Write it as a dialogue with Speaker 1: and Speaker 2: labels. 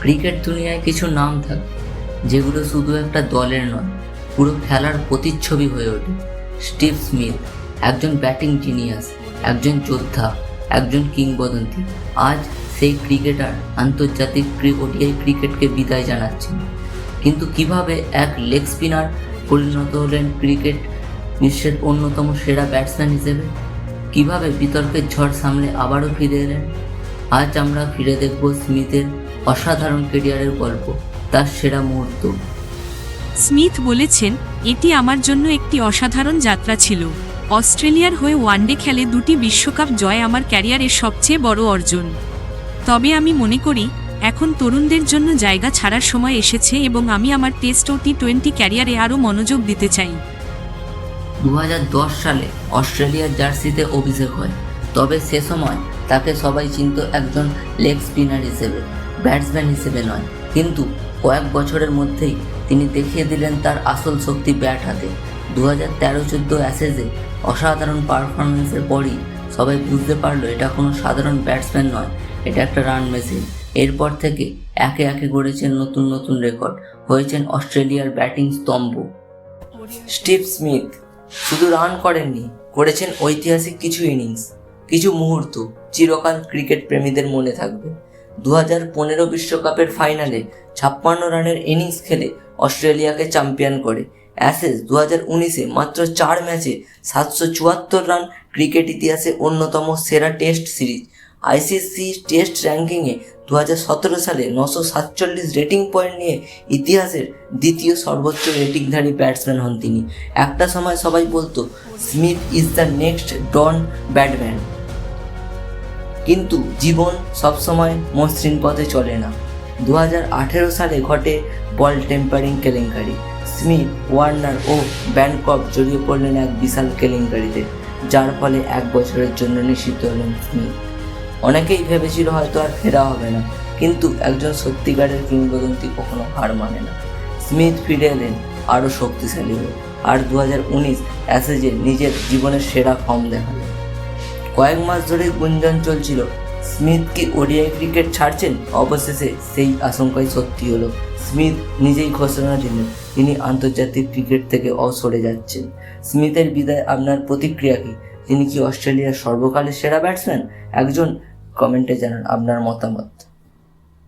Speaker 1: Cricket দুনিয়ায় কিছু নাম থাকে, যেগুলো শুধু একটা দলের নয়, পুরো খেলার প্রতিচ্ছবি হয়ে ওঠে। স্টিভ স্মিথ, একজন ব্যাটিং জিনিয়াস, একজন যোদ্ধা, একজন কিংবদন্তি, আজ সেই ক্রিকেটার আন্তর্জাতিক ওডিআই ক্রিকেটকে বিদায় জানাচ্ছেন। কিন্তু কীভাবে এক লেগ স্পিনার পরিণত হলেন ক্রিকেট বিশ্বের অন্যতম সেরা ব্যাটসম্যান হিসেবে? কীভাবে বিতর্কের ঝড় সামলে আবারও ফিরে এলেন? আজ আমরা ফিরে দেখব স্মিথের অসাধারণ কেরিয়ারের গল্প তার সেরা মুহূর্ত।
Speaker 2: স্মিথ বলেছেন এটি আমার জন্য একটি অসাধারণ যাত্রা ছিল। অস্ট্রেলিয়ার হয়ে ওয়ানডে খেলে দুটি বিশ্বকাপ জয় আমার ক্যারিয়ারের সবচেয়ে বড় অর্জন। তবে আমি মনে করি এখন তরুণদের জন্য জায়গা ছাড়ার সময় এসেছে এবং আমি আমার টেস্ট ও টি টোয়েন্টি ক্যারিয়ারে আরও মনোযোগ দিতে চাই।
Speaker 1: দু হাজার দশ সালে অস্ট্রেলিয়ার জার্সিতে অভিষেক হয় তবে সে সময় তাকে সবাই চিনত একজন লেগ স্পিনার হিসেবে। ব্যাটসম্যান হিসেবে নয়, কিন্তু কয়েক বছরের মধ্যেই তিনি দেখিয়ে দিলেন তার আসল শক্তি ব্যাট হাতে। দু হাজার তেরো চোদ্দ অ্যাসেজে অসাধারণ পারফরমেন্সের পরই সবাই বুঝতে পারল এটা কোনো সাধারণ ব্যাটসম্যান নয়, এটা একটা রান মেশিন। এরপর থেকে একে একে গড়েছেন নতুন নতুন রেকর্ড, হয়েছেন অস্ট্রেলিয়ার ব্যাটিং স্তম্ভ। স্টিভ স্মিথ শুধু রান করেননি, করেছেন ঐতিহাসিক কিছু ইনিংস, কিছু মুহূর্ত, চিরকাল ক্রিকেট প্রেমীদের মনে থাকবে। দু হাজার পনেরো বিশ্বকাপের ফাইনালে ছাপ্পান্ন রানের ইনিংস খেলে অস্ট্রেলিয়াকে চ্যাম্পিয়ন করে। অ্যাসেস দু হাজার উনিশে মাত্র চার ম্যাচে সাতশো চুয়াত্তর রান ক্রিকেট ইতিহাসে অন্যতম সেরা টেস্ট সিরিজ। আইসিসি টেস্ট র্যাঙ্কিংয়ে দু হাজার সতেরো সালে নশো সাতচল্লিশ রেটিং পয়েন্ট নিয়ে ইতিহাসের দ্বিতীয় সর্বোচ্চ রেটিংধারী ব্যাটসম্যান হন তিনি। একটা সময় সবাই বলতো, Smith is the next Don Bradman. কিন্তু জীবন সবসময় মসৃণ পথে চলে না। দু হাজার আঠেরো সালে ঘটে বল টেম্পারিং কেলেঙ্কারি। স্মিথ, ওয়ার্নার ও ব্যানকক জড়িয়ে পড়লেন এক বিশাল কেলেঙ্কারিতে, যার ফলে এক বছরের জন্য নিষিদ্ধ হলেন স্মিথ। অনেকেই ভেবেছিল হয়তো আর ফেরা হবে না, কিন্তু একজন সত্যিকারের কিংবদন্তি কখনো হার মানে না। স্মিথ ফিরে এলেন আরও শক্তিশালী হয়ে, আর দু হাজার উনিশ অ্যাসেজে নিজের জীবনের সেরা ফর্ম দেখালেন। কয়েক মাস ধরে গুঞ্জন চলছিল। স্মিথ কি ওডিআই ক্রিকেট ছাড়ছেন? অবশেষে সেই আশঙ্কাই সত্যি হলো। স্মিথ নিজেই ঘোষণা দিলেন, তিনি আন্তর্জাতিক ক্রিকেট থেকে অসরে যাচ্ছেন। স্মিথের বিদায় আপনার প্রতিক্রিয়া কি তিনি কি অস্ট্রেলিয়ার সর্বকালের সেরা ব্যাটসম্যান? একজন কমেন্টে জানান আপনার মতামত।